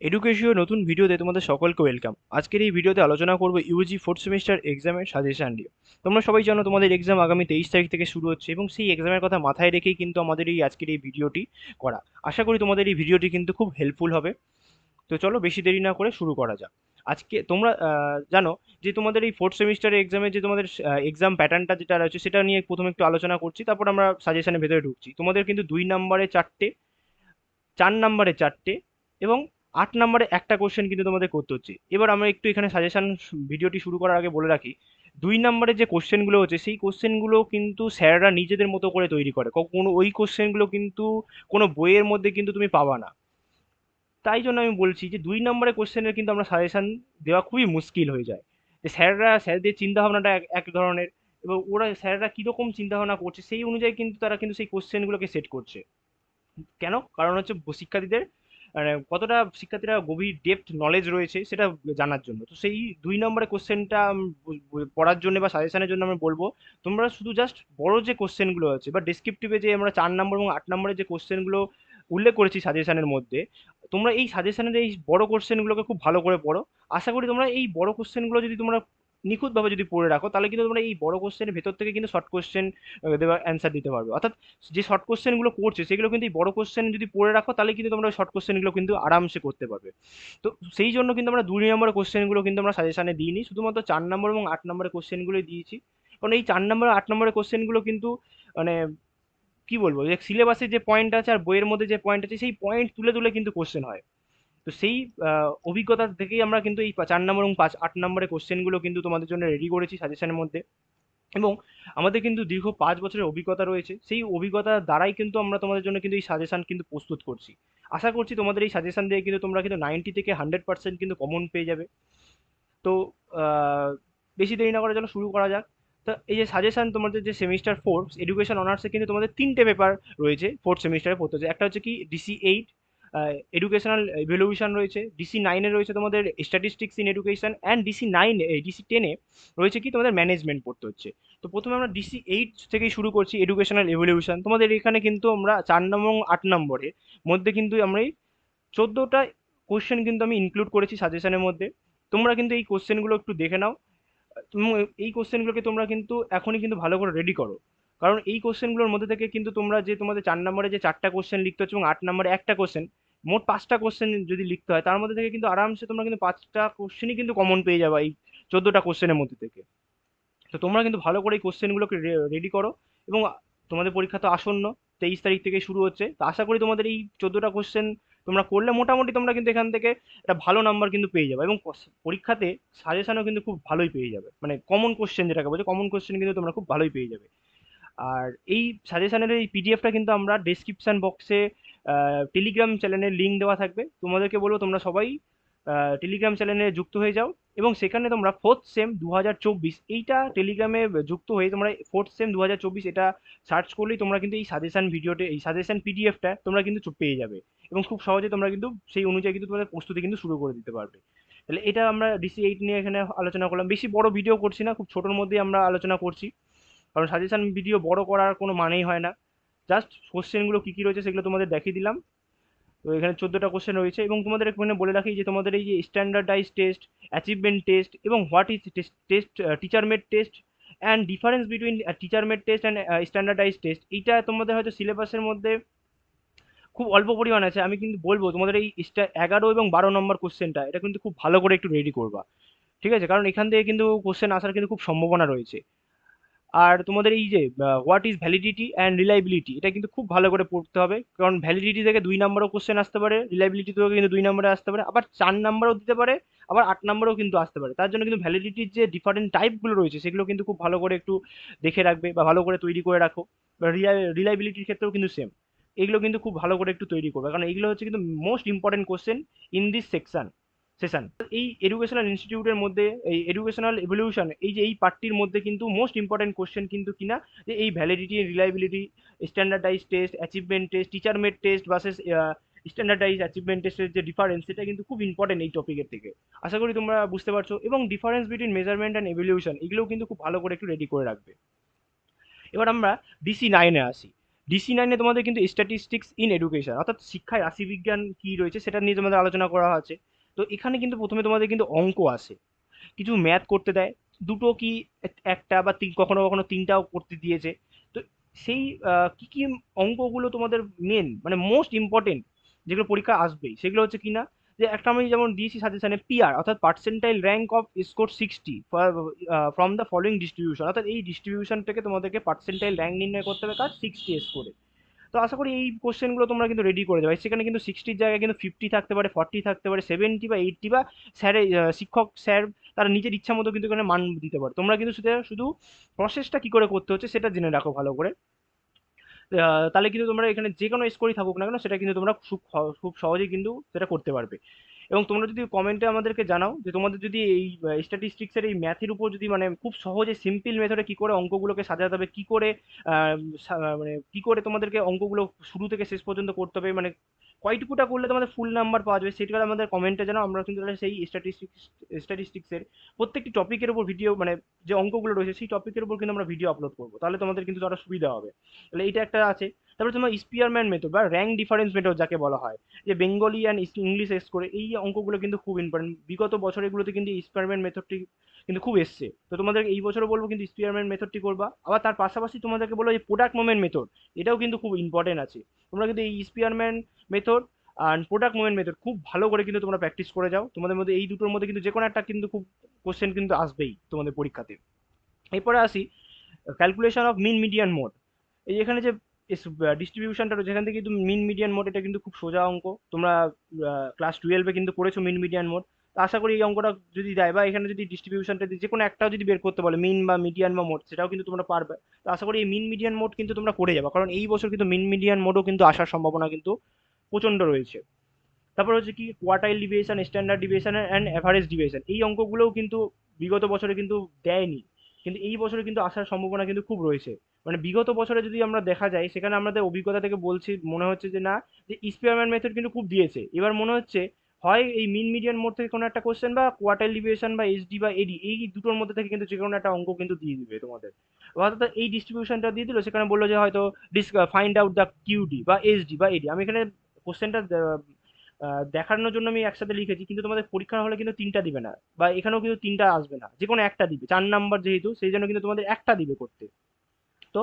এডুকেশীয় নতুন ভিডিওতে তোমাদের সকলকে ওয়েলকাম আজকের এই ভিডিওতে আলোচনা করব ইউজি ফোর্থ সেমিস্টার এক্সামের সাজেশন নিয়ে। তোমরা সবাই জানো তোমাদের এক্সাম আগামী তেইশ তারিখ থেকে শুরু হচ্ছে এবং সেই এক্সামের কথা মাথায় রেখেই কিন্তু আমাদের এই আজকের এই ভিডিওটি করা। আশা করি তোমাদের এই ভিডিওটি কিন্তু খুব হেল্পফুল হবে। তো চলো বেশি দেরি না করে শুরু করা যাক। আজকে তোমরা জানো যে তোমাদের এই ফোর্থ সেমিস্টারের এক্সামে যে তোমাদের এক্সাম প্যাটার্নটা যেটা রয়েছে সেটা নিয়ে প্রথমে একটু আলোচনা করছি, তারপর আমরা সাজেশনের ভেতরে ঢুকছি। তোমাদের কিন্তু দুই নম্বরে চারটে, চার নম্বরে চারটে এবং আট নম্বরে একটা কোশ্চেন কিন্তু তোমাদের করতে হচ্ছে। এবার আমরা একটু এখানে সাজেশন ভিডিওটি শুরু করার আগে বলে রাখি, দুই নম্বরে যে কোশ্চেনগুলো হচ্ছে, সেই কোশ্চেনগুলো কিন্তু স্যাররা নিজেদের মতো করে তৈরি করে। কোনো ওই কোশ্চেনগুলো কিন্তু কোনো বইয়ের মধ্যে কিন্তু তুমি পাবা না। তাই জন্য আমি বলছি যে, দুই নম্বরের কোশ্চেনের কিন্তু আমরা সাজেশন দেওয়া খুবই মুশকিল হয়ে যায়। যে স্যাররা স্যারদের চিন্তাভাবনাটা এক ধরনের এবং ওরা স্যাররা কীরকম চিন্তাভাবনা করছে, সেই অনুযায়ী কিন্তু তারা কিন্তু সেই কোশ্চেনগুলোকে সেট করছে। কেন? কারণ হচ্ছে শিক্ষার্থীদের কতটা শিক্ষার্থীরা গভীর ডেপথ নলেজ রয়েছে সেটা জানার জন্য। তো সেই দুই নম্বরের কোশ্চেনটা পড়ার জন্য বা সাজেশনের জন্য আমি বলব, তোমরা শুধু জাস্ট বড় যে কোশ্চেনগুলো আছে বা ডেসক্রিপটিভে যে আমরা চার নম্বর এবং আট নম্বরের যে কোশ্চেনগুলো উল্লেখ করেছি সাজেশনের মধ্যে, তোমরা এই সাজেশনের এই বড় কোশ্চেনগুলোকে খুব ভালো করে পড়ো। আশা করি তোমরা এই বড় কোশ্চেনগুলো যদি তোমরা নিখুঁতভাবে যদি পড়ে রাখো, তাহলে কিন্তু তোমরা এই বড় কোশ্চেনের ভেতর থেকে কিন্তু শর্ট কোশ্চেন দেওয়ার অ্যান্সার দিতে পারবে। অর্থাৎ যে শর্ট কোশ্চেনগুলো করছে সেগুলো কিন্তু এই বড় কোশ্চেন যদি পড়ে রাখো, তাহলে কিন্তু তোমরা শর্ট কোশ্চেনগুলো কিন্তু আরামসে করতে পারবে। তো সেই জন্য কিন্তু আমরা দুই নম্বরের কোশ্চেনগুলো কিন্তু আমরা সাজেশনে দিইনি, শুধুমাত্র চার নম্বর এবং আট নম্বরের কোশ্চেনগুলোই দিয়েছি। কারণ এই চার নম্বর, আট নম্বরের কোশ্চেনগুলো কিন্তু মানে কি বলব, যে সিলেবাসে যে পয়েন্ট আছে আর বইয়ের মধ্যে যে পয়েন্ট আছে, সেই পয়েন্ট তুলে তুলে কিন্তু কোশ্চেন হয়। তো সেই অভিজ্ঞতা থেকেই আমরা কিন্তু এই চার নম্বর এবং পাঁচ, আট নম্বরের কোশ্চেনগুলো কিন্তু তোমাদের জন্য রেডি করেছি সাজেশনের মধ্যে। এবং আমাদের কিন্তু দীর্ঘ পাঁচ বছরের অভিজ্ঞতা রয়েছে। সেই অভিজ্ঞতার দ্বারাই কিন্তু আমরা তোমাদের জন্য কিন্তু এই সাজেশন কিন্তু প্রস্তুত করছি। আশা করছি তোমাদের এই সাজেশন দিয়ে কিন্তু তোমরা কিন্তু নাইনটি থেকে হান্ড্রেড পার্সেন্ট কিন্তু কমন পেয়ে যাবে। তো বেশি দেরি না করে চলো শুরু করা যাক। তো এই যে সাজেশন তোমাদের যে সেমিস্টার ফোর এডুকেশন অনার্সে কিন্তু তোমাদের তিনটে পেপার রয়েছে ফোর্থ সেমিস্টারে পড়তে হচ্ছে। একটা হচ্ছে কি ডিসি এইট এডুকেশনাল ইভ্যালুয়েশন রয়েছে। ডিসি নাইনে রয়েছে তোমাদের statistics in education and DC নাইনে ডিসি টেনে রয়েছে কি তোমাদের ম্যানেজমেন্ট পড়তে হচ্ছে। তো প্রথমে আমরা ডিসি এইট থেকেই শুরু করছি এডুকেশনাল এভলিউশন তোমাদের এখানে কিন্তু আমরা চার নম্বর আট নম্বরের মধ্যে কিন্তু আমরা এই চোদ্দোটা কোশ্চেন কিন্তু আমি ইনক্লুড করেছি সাজেশনের মধ্যে। তোমরা কিন্তু এই কোশ্চেনগুলো একটু দেখে নাও। এই কোশ্চেনগুলোকে তোমরা কিন্তু এখনই কিন্তু ভালো করে রেডি করো। কারণ এই কোশ্চেনগুলোর মধ্যে থেকে কিন্তু তোমরা যে তোমাদের চার নম্বরে যে চারটা কোশ্চেন লিখতে হচ্ছে এবং আট নম্বরে একটা কোশ্চেন মোট পাঁচটা কোশ্চেন যদি লিখতে হয়, তার মধ্যে থেকে কিন্তু আরামসে তোমরা কিন্তু পাঁচটা কোশ্চেনই কিন্তু কমন পেয়ে যাবে এই চোদ্দোটা কোশ্চেনের মধ্যে থেকে। তো তোমরা কিন্তু ভালো করে এই কোশ্চেনগুলোকে রেডি করো এবং তোমাদের পরীক্ষা তো আসন্ন, তেইশ তারিখ থেকে শুরু হচ্ছে। তো আশা করি তোমাদের এই চোদ্দোটা কোশ্চেন তোমরা করলে মোটামুটি তোমরা কিন্তু এখান থেকে একটা ভালো নাম্বার কিন্তু পেয়ে যাবে এবং পরীক্ষাতে সাজেশনও কিন্তু খুব ভালোই পেয়ে যাবে। মানে কমন কোশ্চেন যেটাকে বলছে কমন কোশ্চেন কিন্তু তোমরা খুব ভালোই পেয়ে যাবে। আর এই সাজেশনের এই পিডিএফটা কিন্তু আমরা ডেসক্রিপশন বক্সে টেলিগ্রাম চ্যানেলের লিঙ্ক দেওয়া থাকবে। তোমাদেরকে বলব তোমরা সবাই টেলিগ্রাম চ্যানেলে যুক্ত হয়ে যাও এবং সেখানে তোমরা ফোর্থ সেম দু হাজার চব্বিশ, এইটা টেলিগ্রামে যুক্ত হয়ে তোমরা ফোর্থ সেম দু হাজার চব্বিশ এটা সার্চ করলেই তোমরা কিন্তু এই সাজেশন ভিডিওতে এই সাজেশন পিডিএফটা তোমরা কিন্তু পেয়ে যাবে। এবং খুব সহজে তোমরা কিন্তু সেই অনুযায়ী কিন্তু তোমাদের প্রস্তুতি কিন্তু শুরু করে দিতে পারবে। তাহলে এটা আমরা ডিসি এইট নিয়ে এখানে আলোচনা করলাম। বেশি বড় ভিডিও করছি না, খুব ছোটোর মধ্যেই আমরা আলোচনা করছি। কারণ সাজেশন ভিডিও বড় করার কোনো মানেই হয় না। জাস্ট কোশ্চেনগুলো কী কী রয়েছে সেগুলো তোমাদের দেখিয়ে দিলাম। তো এখানে চোদ্দোটা কোশ্চেন রয়েছে এবং তোমাদের এখানে বলে রাখি যে তোমাদের এই যে স্ট্যান্ডার্ডাইজ টেস্ট অ্যাচিভমেন্ট টেস্ট এবং what is test teacher made test and difference between teacher made test and standardise test এইটা তোমাদের হয়তো সিলেবাসের মধ্যে খুব অল্প পরিমাণ আছে। আমি কিন্তু বলব তোমাদের এই এগারো এবং বারো নম্বর কোশ্চেনটা এটা কিন্তু খুব ভালো করে একটু রেডি করবা। ঠিক আছে? কারণ এখান থেকে কিন্তু কোশ্চেন আসার কিন্তু খুব সম্ভাবনা রয়েছে। আর তোমাদের এই যে what is validity and reliability এটা কিন্তু খুব ভালো করে পড়তে হবে। কারণ ভ্যালিডিটি থেকে দুই নম্বরও কোশ্চেন আসতে পারে রিলাইবিলিটি থেকে কিন্তু দুই নম্বরে আসতে পারে, আবার চার নম্বরও দিতে পারে, আবার আট নম্বরেও কিন্তু আসতে পারে। তার জন্য কিন্তু ভ্যালিডিটির যে ডিফারেন্ট টাইপগুলো রয়েছে, সেগুলো কিন্তু খুব ভালো করে একটু দেখে রাখবে বা ভালো করে তৈরি করে রাখো। রিলাইবিলিটির ক্ষেত্রেও কিন্তু সেম এগুলো কিন্তু খুব ভালো করে একটু তৈরি করবে। কারণ এগুলো হচ্ছে কিন্তু most important question in this section session. এই এডুকেশনাল ইনস্টিটিউটের মধ্যে, এই এডুকেশনাল এভলিউশন এই যে এই পার্টটির মধ্যে কিন্তু মোস্ট ইম্পর্টেন্ট কোশ্চেন কিন্তু কিনা যে এই validity reliability standardise test achievement test teacher made test bases standardise achievement টেস্টের যে ডিফারেন্স সেটা কিন্তু খুব ইম্পর্টেন্ট এই টপিকের থেকে। আশা করি তোমরা বুঝতে পারছ। এবং difference between measurement and evaluation এগুলোও কিন্তু খুব ভালো করে একটু রেডি করে রাখবে। এবার আমরা ডিসি নাইনে আসি। ডিসি নাইনে তোমাদের কিন্তু স্ট্যাটিস্টিক্স ইন এডুকেশন অর্থাৎ শিক্ষায় রাশিবিজ্ঞান কী রয়েছে, সেটা নিয়ে তোমাদের আলোচনা করা আছে। তো এখানে কিন্তু প্রথমে তোমাদের কিন্তু অঙ্ক আসে কিছু ম্যাথ করতে দেয়। দুটো কি একটা বা তিন, কখনো কখনো তিনটাও করতে দিয়েছে। তো সেই কি কি অঙ্কগুলো তোমাদের মেন মানে মোস্ট ইম্পর্টেন্ট যেগুলো পরীক্ষা আসবেই, সেগুলো হচ্ছে কি না? যে একটা আমি যেমন দিয়েছি সাজেশনে পিআর অর্থাৎ percentile rank of score sixty from the following distribution অর্থাৎ এই ডিস্ট্রিবিউশন থেকে তোমাদেরকে পার্সেন্টাইল র্যাঙ্ক নির্ণয় করতে হবে কাজ সিক্সটি স্কোরে তো আশা করি এই কোশ্চেনগুলো তোমরা কিন্তু রেডি করে দেবে। সেখানে কিন্তু সিক্সটির জায়গায় কিন্তু ফিফটি থাকতে পারে ফর্টি থাকতে পারে সেভেন্টি বা এইটটি বা স্যারের শিক্ষক স্যার তারা নিজের ইচ্ছা মতো কিন্তু এখানে মান দিতে পারে। তোমরা কিন্তু সেটা শুধু প্রসেসটা কী করে করতে হচ্ছে সেটা জেনে রাখো ভালো করে। তাহলে কিন্তু তোমরা এখানে যে কোনো স্কোরই থাকুক না কেন, সেটা কিন্তু তোমরা খুব খুব সহজেই কিন্তু সেটা করতে পারবে। এবং তোমরা যদি কমেন্টে আমাদেরকে জানাও যে তোমাদের যদি এই স্ট্যাটিস্টিক্সের এই ম্যাথের উপর যদি মানে খুব সহজে সিম্পল মেথডে কী করে অঙ্কগুলোকে সাজাতে হবে, কী করে মানে কী করে তোমাদেরকে অঙ্কগুলো শুরু থেকে শেষ পর্যন্ত করতে হবে মানে কয়টুকুটা করলে তোমাদের ফুল নাম্বার পাওয়া যাবে সেটা আমাদের কমেন্টে জানাও, আমরা কিন্তু তাহলে সেই স্ট্যাটিস্টিক্স স্ট্যাটিস্টিক্সের প্রত্যেকটি টপিকের উপর ভিডিও মানে যে অঙ্কগুলো রয়েছে সেই টপিকের উপর কিন্তু আমরা ভিডিও আপলোড করব, তাহলে তোমাদের কিন্তু তারা সুবিধা হবে। তাহলে এইটা একটা আছে। তারপরে তোমার স্পিয়ারম্যান মেথড বা র্যাঙ্ক ডিফারেন্স মেথড যাকে বলা হয়, যে বেঙ্গলি অ্যান্ড ইংলিশ এস করে এই অঙ্কগুলো কিন্তু খুব ইম্পর্টেন্ট বিগত বছরগুলোতে কিন্তু স্পিয়ারম্যান মেথডটি কিন্তু খুব এসছে। তো তোমাদের এই বছরও বলব কিন্তু স্পিয়ারম্যান মেথডটি করবা। আবার তার পাশাপাশি তোমাদেরকে বলব যে প্রোডাক্ট মুভমেন্ট মেথড এটাও কিন্তু খুব ইম্পর্টেন্ট আছে। তোমরা কিন্তু এই স্পিয়ারম্যান মেথড আর প্রোডাক্ট মুভমেন্ট মেথড খুব ভালো করে কিন্তু তোমরা প্র্যাকটিস করে যাও। তোমাদের মধ্যে এই দুটোর মধ্যে কিন্তু যে কোনো একটা কিন্তু খুব কোশ্চেন কিন্তু আসবেই তোমাদের পরীক্ষাতে। এরপরে আসি calculation of mean median mode এই এখানে যে ডিস্ট্রিবিউশনটা যেখান থেকে কিন্তু মিন মিডিয়ান মোড এটা কিন্তু খুব সোজা অঙ্ক। তোমরা ক্লাস টুয়েলভে কিন্তু করেছ মিন মিডিয়ান মোড আশা করি এই অঙ্কটা যদি দেয়, বা এখানে যদি ডিস্ট্রিবিউশনটা দিয়ে যে কোনো একটাও যদি বের করতে বলে মিন বা মিডিয়ান বা মোড সেটাও কিন্তু তোমরা পারবে। তো আশা করি এই মিন মিডিয়ান মোড কিন্তু তোমরা করে যাবে। কারণ এই বছর কিন্তু মিন মিডিয়ান মোডও কিন্তু আসার সম্ভাবনা কিন্তু প্রচণ্ড রয়েছে। তারপর হচ্ছে কি quartile deviation standard deviation and average deviation এই অঙ্কগুলোও কিন্তু বিগত বছরে কিন্তু দেয়নি। কিন্তু এই বছরে কিন্তু আসার সম্ভাবনা কিন্তু খুব রয়েছে। মানে বিগত বছরে যদি আমরা দেখা যায়, সেখানে আমাদের অভিজ্ঞতা থেকে বলছি, মনে হচ্ছে যে না, যে স্পিয়ারম্যান মেথড কিন্তু খুব দিয়েছে। এবার মনে হচ্ছে, হয় এই মিন মিডিয়ান মোড থেকে কোনো একটা কোশ্চেন বা কোয়ার্টার ডিভিয়েশন বা এসডি বা এডি এই দুটোর মধ্যে থেকে কিন্তু যে কোনো একটা অঙ্ক কিন্তু দিয়ে দিবে তোমাদের। অর্থাৎ এই ডিস্ট্রিবিউশনটা দিয়ে দিল, সেখানে বলল যে হয়তো this find out the QD বা এসডি বা এডি আমি এখানে কোশ্চেনটা দেখানোর জন্য আমি একসাথে লিখেছি, কিন্তু তোমাদের পরীক্ষা হলে কিন্তু তিনটা দিবে না, বা এখানেও কিন্তু তিনটা আসবে না। যে কোনো একটা দিবে, চার নাম্বার যেহেতু, সেই জন্য কিন্তু তোমাদের একটা দিবে করতে। তো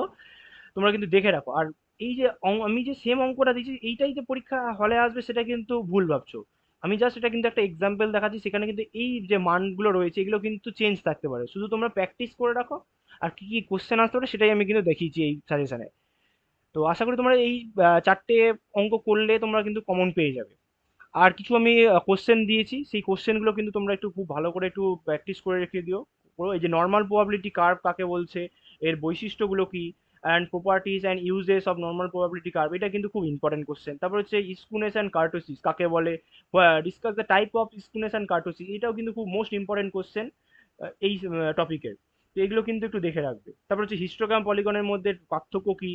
তোমরা কিন্তু দেখে রাখো। আর এই যে আমি যে সেম অঙ্কটা দিচ্ছি এইটাই যে পরীক্ষা হলে আসবে সেটা কিন্তু ভুল ভাবছ। আমি জাস্ট এটা কিন্তু একটা এক্সাম্পল দেখাচ্ছি, সেখানে কিন্তু এই যে মানগুলো রয়েছে, এগুলো কিন্তু চেঞ্জ থাকতে পারে। শুধু তোমরা প্র্যাকটিস করে রাখো, আর কি কি কোশ্চেন আসতে পারে সেটাই আমি কিন্তু দেখিয়েছি এই সাজেশনে তো আশা করি তোমরা এই চারটে অঙ্ক করলে তোমরা কিন্তু কমন পেয়ে যাবে। আর কিছু আমি কোশ্চেন দিয়েছি, সেই কোশ্চেনগুলো কিন্তু তোমরা একটু খুব ভালো করে একটু প্র্যাকটিস করে রেখে দিও। এই যে নর্মাল প্রবাবিলিটি কার্ভ কাকে বলছে এর বৈশিষ্ট্যগুলো কি? And properties and uses of normal probability curve এটা কিন্তু খুব ইম্পর্টেন্ট কোশ্চেন তারপর হচ্ছে স্কুনেস অ্যান্ড কার্টোসিস, কাকে বলে? Discuss the type of skewness and kurtosis, এটাও কিন্তু খুব মোস্ট ইম্পর্টেন্ট কোশ্চেন এই টপিকের তো এগুলো কিন্তু একটু দেখে রাখবে। তারপর হচ্ছে হিস্টোগ্রাম পলিগনের মধ্যে পার্থক্য কী?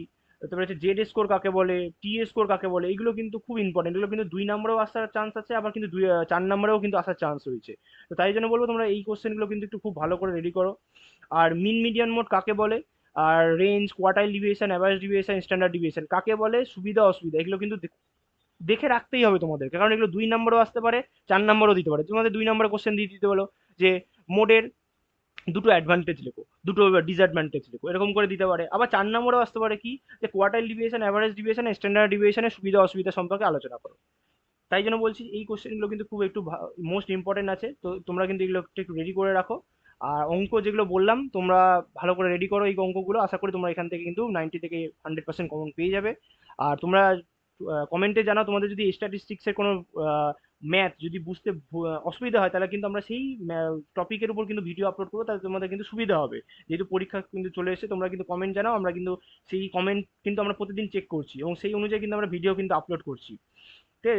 তারপরে হচ্ছে জেড স্কোর কাকে বলে টি স্কোর কাকে বলে, এগুলো কিন্তু খুব ইম্পর্টেন্ট এগুলো কিন্তু দুই নম্বরেও আসার চান্স আছে, আবার কিন্তু দুই চার নম্বরেও কিন্তু আসার চান্স রয়েছে। তো তাই জন্য বলব তোমরা এই কোশ্চেনগুলো কিন্তু একটু খুব ভালো করে রেডি করো। আর মিন মিডিয়ান মোড কাকে বলে? আর range quartile deviation average deviation standard deviation কাকে বলে? সুবিধা, অসুবিধা, এগুলো কিন্তু দেখে রাখতেই হবে তোমাদেরকে, কারণ এগুলো দুই নম্বরও আসতে পারে, চার নম্বরও দিতে পারে। তোমাদের দুই নম্বরে কোশ্চেন দিয়ে দিতে বলো যে মোডের দুটো অ্যাডভান্টেজ লেখো, দুটো ডিসঅ্যাডভান্টেজ লেখো, এরকম করে দিতে পারে। আবার চার নম্বরেও আসতে পারে কি? যে quartile deviation average deviation standard ডিভিয়েশনের সুবিধা, অসুবিধা সম্পর্কে আলোচনা করো। তাই জন্য বলছি, এই কোশ্চেনগুলো কিন্তু খুব একটু মোস্ট ইম্পর্টেন্ট আছে। তো তোমরা কিন্তু এগুলো একটু রেডি করে রাখো। আর অঙ্ক যেগুলো বললাম, তোমরা ভালো করে রেডি করো এই অঙ্কগুলো। আশা করি তোমরা এখান থেকে কিন্তু নাইনটি থেকে হান্ড্রেড পার্সেন্ট কমন পেয়ে যাবে। আর তোমরা কমেন্টে জানাও, তোমাদের যদি স্ট্যাটিস্টিক্সের কোনো ম্যাথ যদি বুঝতে অসুবিধা হয়, তাহলে কিন্তু আমরা সেই টপিকের উপর কিন্তু ভিডিও আপলোড করব, তাহলে তোমাদের কিন্তু সুবিধা হবে। যেহেতু পরীক্ষা কিন্তু চলে এসে তোমরা কিন্তু কমেন্ট জানাও, আমরা কিন্তু সেই কমেন্ট কিন্তু আমরা প্রতিদিন চেক করছি এবং সেই অনুযায়ী কিন্তু আমরা ভিডিও কিন্তু আপলোড করছি। ঠিক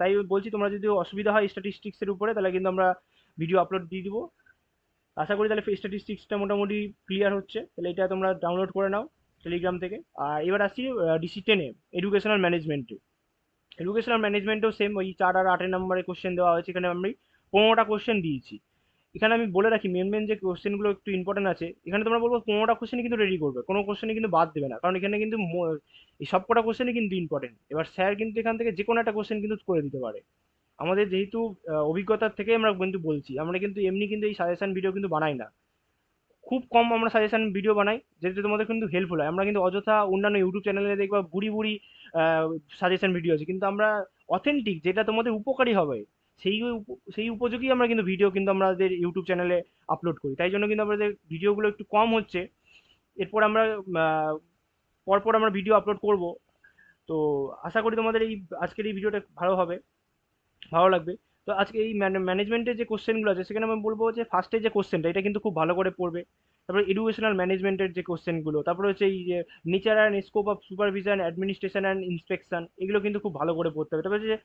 তাই বলছি, তোমরা যদি অসুবিধা হয় স্ট্যাটিস্টিক্সের উপরে, তাহলে কিন্তু আমরা ভিডিও আপলোড দিয়ে দিব। আশা করি তাহলে স্ট্যাটিস্টিক্সটা মোটামুটি ক্লিয়ার হচ্ছে। তাহলে এটা তোমরা ডাউনলোড করে নাও টেলিগ্রাম থেকে। আর এবার আসছি ডিসি টেনে এডুকেশনাল ম্যানেজমেন্টে এডুকেশনাল ম্যানেজমেন্টেও সেম ওই চার আর আটের নম্বরে কোশ্চেন দেওয়া হয়েছে। এখানে আমি পনেরোটা কোশ্চেন দিয়েছি। এখানে আমি বলে রাখি মেন মেন যে কোশ্চেনগুলো একটু ইম্পর্টেন্ট আছে, এখানে তোমরা বলব পনেরোটা কোশ্চেনই কিন্তু রেডি করবে। কোনো কোশ্চেনই কিন্তু বাদ দেবে না। কারণ এখানে কিন্তু এই সবকটা কোশ্চেনই কিন্তু ইম্পর্টেন্ট এবার স্যার কিন্তু এখান থেকে যে কোনো একটা কোশ্চেন কিন্তু করে দিতে পারে। আমাদের যেহেতু অভিজ্ঞতার থেকে আমরা কিন্তু বলছি। আমরা কিন্তু এমনি কিন্তু এই সাজেশন ভিডিও কিন্তু বানাই না। খুব কম আমরা সাজেশন ভিডিও বানাই যেটা তোমাদের কিন্তু হেল্পফুল হয়। আমরা কিন্তু অযথা অন্যান্য ইউটিউব চ্যানেলে দেখবা বুড়ি বুড়ি সাজেশন ভিডিও আছে। কিন্তু আমরা অথেন্টিক যেটা তোমাদের উপকারী হবে, সেই সেই উপযোগী আমরা কিন্তু ভিডিও কিন্তু আমাদের ইউটিউব চ্যানেলে আপলোড করি। তাই জন্য কিন্তু আমাদের ভিডিওগুলো একটু কম হচ্ছে। এরপর আমরা পরপর আমরা ভিডিও আপলোড করব। তো আশা করি তোমাদের এই, আজকের এই ভিডিওটা ভালো হবে, ভালো লাগবে। তো আজকে এই ম্যানেজমেন্টের যে কোশ্চেনগুলো আছে, সেখানে আমি বলব যে ফার্স্টে যে কোশ্চেনটা এটা কিন্তু খুব ভালো করে পড়বে। তারপরে এডুকেশনাল ম্যানেজমেন্টের যে কোশ্চেনগুলো তারপরে হচ্ছে এই যে nature and scope of supervision administration and inspection এগুলো কিন্তু খুব ভালো করে পড়তে হবে। তারপরে হচ্ছে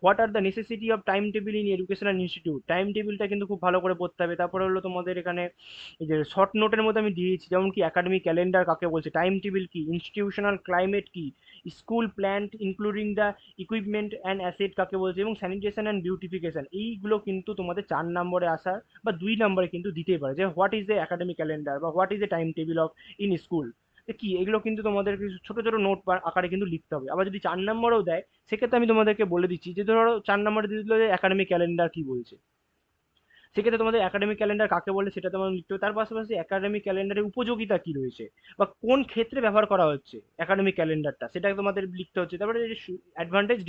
what are the necessity of time table in educational institute time টেবিলটা কিন্তু খুব ভালো করে পড়তে হবে। তারপরে হলো তোমাদের এখানে এই যে শর্ট নোটের মধ্যে আমি দিয়েছি যেমন কি একাডেমিক ক্যালেন্ডার কাকে বলছে? টাইম টেবিল কি? ইনস্টিটিউশনাল ক্লাইমেট কি? School plant including the equipment and asset কাকে বলছে? এবং স্যানিটেশন অ্যান্ড বিউটিফিকেশন এইগুলো কিন্তু তোমাদের চার নম্বরে আসার বা দুই নম্বরে কিন্তু দিতেই পারে। যে what is the academic calendar বা what is a time table of in school কি? এগুলো কিন্তু তোমাদের কিছু ছোট ছোট নোট বা আকারে কিন্তু লিখতে হবে। আবার যদি চার নম্বরেও দেয়, সেক্ষেত্রে আমি তোমাদেরকে বলে দিচ্ছি যে ধরো চার নম্বরে দিয়ে দিল যে একাডেমিক ক্যালেন্ডার কি বলছে। সেক্ষেত্রে তোমাদের একাডেমিক ক্যালেন্ডার কাকে বলে সেটা তোমার লিখতে হবে। তার পাশাপাশি একাডেমিক ক্যালেন্ডারের উপযোগিতা কি রয়েছে? বা কোন ক্ষেত্রে ব্যবহার করা হচ্ছে একাডেমিক ক্যালেন্ডারটা সেটা তোমাদের লিখতে হচ্ছে। তারপরে অ্যাডভান্টেজ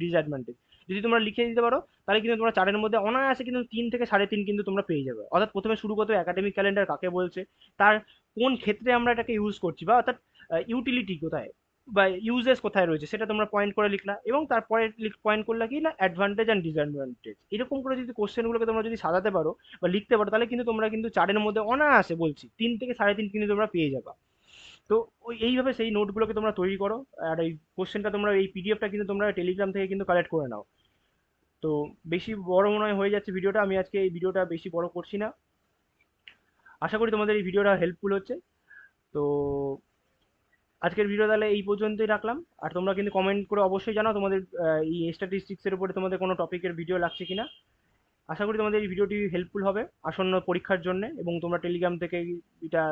ডিসঅ্যাডভান্টেজ যদি তোমরা লিখে দিতে পারো, তাহলে কিন্তু তোমরা চারের মধ্যে অনায়াসে কিন্তু তিন থেকে সাড়ে তিন কিন্তু তোমরা পেয়ে যাবে। অর্থাৎ প্রথমে শুরু করতে একাডেমিক ক্যালেন্ডার কাকে বলছে, তার কোন ক্ষেত্রে আমরা এটাকে ইউজ করছি বা অর্থাৎ ইউটিলিটি কোথায় বা ইউজেস কোথায় রয়েছে সেটা তোমরা পয়েন্ট করে লিখলা এবং তারপরে পয়েন্ট করলা কি না অ্যাডভান্টেজ অ্যান্ড ডিসঅ্যাডভান্টেজ এরকম করে যদি কোশ্চেনগুলোকে তোমরা যদি সাজাতে পারো বা লিখতে পারো, তাহলে কিন্তু তোমরা কিন্তু চারের মধ্যে অনায়াসে বলছি, তিন থেকে সাড়ে তিন কিন্তু তোমরা পেয়ে যাবা। তো ওই এইভাবে সেই নোটগুলোকে তোমরা তৈরি করো, আর এই কোশ্চেনটা তোমরা, এই পিডিএফটা কিন্তু তোমরা টেলিগ্রাম থেকে কিন্তু কালেক্ট করে নাও। তো বেশি বড় মনে হয় হয়ে যাচ্ছে ভিডিওটা, আমি আজকে এই ভিডিওটা বেশি বড় করছি না। আশা করি তোমাদের এই ভিডিওটা হেল্পফুল হচ্ছে। তো আজকের ভিডিও তাহলে এই পর্যন্তই রাখলাম। আর তোমরা কিন্তু কমেন্ট করে অবশ্যই জানাও তোমাদের এই স্ট্যাটিস্টিক্সের উপরে তোমাদের কোনো টপিকের ভিডিও লাগছে কিনা। আশা করি তোমাদের এই ভিডিওটি হেল্পফুল হবে আসন্ন পরীক্ষার জন্য, এবং তোমরা টেলিগ্রাম থেকে এটা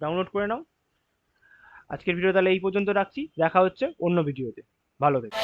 ডাউনলোড করে নাও। আজকের ভিডিও তাহলে এই পর্যন্ত রাখছি। দেখা হচ্ছে অন্য ভিডিওতে। ভালো থেকো।